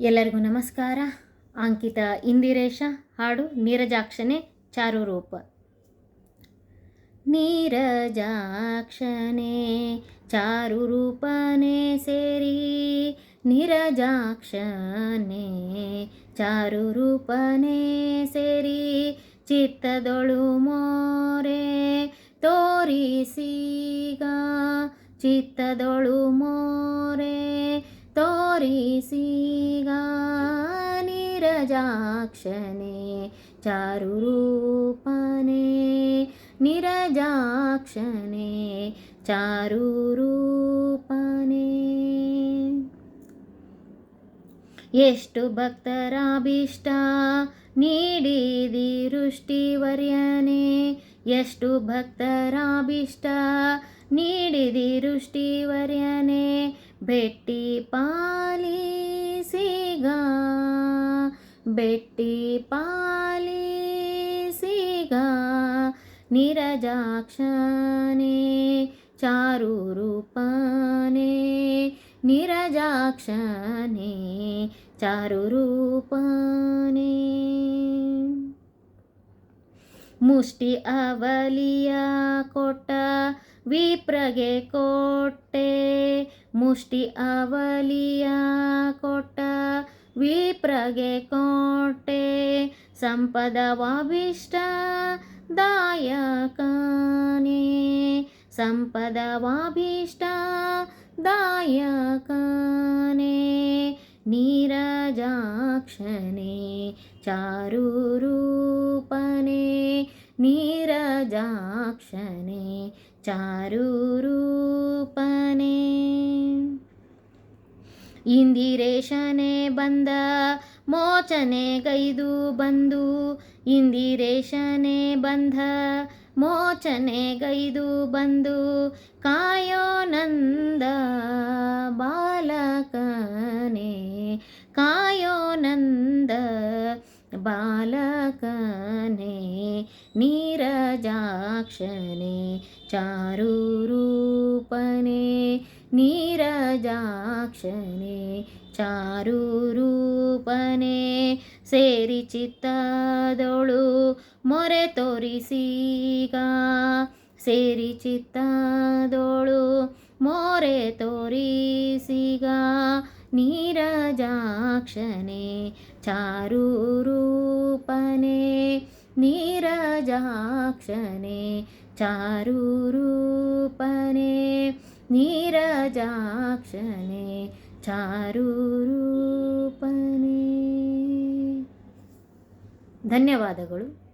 ಎಲ್ಲರಿಗೂ ನಮಸ್ಕಾರ. ಅಂಕಿತ ಇಂದಿರೇಶ ಹಾಡು ನೀರಜಾಕ್ಷನೆ ಚಾರುರೂಪ. ನೀರಜಾಕ್ಷನೆ ಚಾರುರೂಪನೆ ಸೇರಿ, ನೀರಜಾಕ್ಷನೆ ಚಾರು ರೂಪನೆ ಸೇರಿ, ಚಿತ್ತದೊಳು ಮೋರೆ ತೋರಿಸೀಗ ಚಿತ್ತದೊಳು ಮೋರೆ ತೋರಿಸೀಗ ನಿರಜಾಕ್ಷನೆ ಚಾರು ರೂಪನೆ ನಿರಜಾಕ್ಷನೆ ಚಾರು ರೂಪನೆ ಎಷ್ಟು ಭಕ್ತರಾಭೀಷ್ಟ ನೀಡಿದಿ ವೃಷ್ಟಿವರ್ಯನೆ ಎಷ್ಟು ಭಕ್ತರಾಭಿಷ್ಟ ನೀಡಿದಿ ವೃಷ್ಟಿವರ್ಯನೆ ಬೆಟ್ಟಿ ಪಾಲಿಸಿಗ ಬೆಟ್ಟಿ ಪಾಲಿಸಿಗ ನಿರಜಾಕ್ಷನೆ ಚಾರು ರೂಪನೆ ನಿರಜಾಕ್ಷನೆ ಚಾರು ರೂಪನೆ. ಮುಷ್ಟಿ ಅವಲಿಯ ಕೊಟ್ಟ, ವಿಪ್ರಗೆ ಕೊಟ್ಟೆ. ಮುಷ್ಟಿ ಅವಲಿಯ ಕೊಟ್ಟ ವಿಪ್ರಗೆ ಕೋಟೆ ಸಂಪದವಾಭಿಷ್ಟ ದಾಯಕನೇ. ಸಂಪದವಾಭೀಷ್ಟ ದಾಯಕನೇ. ನೀರಜಾಕ್ಷನೇ ಚಾರು ರೂಪನೆ ನೀರಜಾಕ್ಷನೆ ಚಾರು ಇಂದಿರೇಶನೆ ಬಂದ, ಮೋಚನೆ ಗೈದು ಬಂದು. ಇಂದಿರೇಶನೆ ಬಂದ, ಮೋಚನೆ ಗೈದು ಬಂದು. ಕಾಯೋ ನಂದ ಬಾಲಕನೇ, ಕಾಯೋ ನಂದ ಬಾಲಕನೇ, ನೀರಜಾಕ್ಷನೇ, ಚಾರು ರೂಪನೆ. ನೀರಜಾಕ್ಷನೆ ಚಾರು ರೂಪನೆ ಸೇರಿ ಚಿತ್ತದೊಳು ಮೊರೆ ತೋರಿಸೀಗ ಸೇರಿ ಚಿತ್ತದೊಳು ಮೋರೆ ತೋರಿಸಿಗ ನೀರಜಾಕ್ಷನೆ ಚಾರು ರೂಪನೆ ನೀರಜಾಕ್ಷನೆ ಚಾರು ರೂಪನೆ ನೀರಜಾಕ್ಷನೆ ಚಾರು ರೂಪನೆ ಧನ್ಯವಾದಗಳು.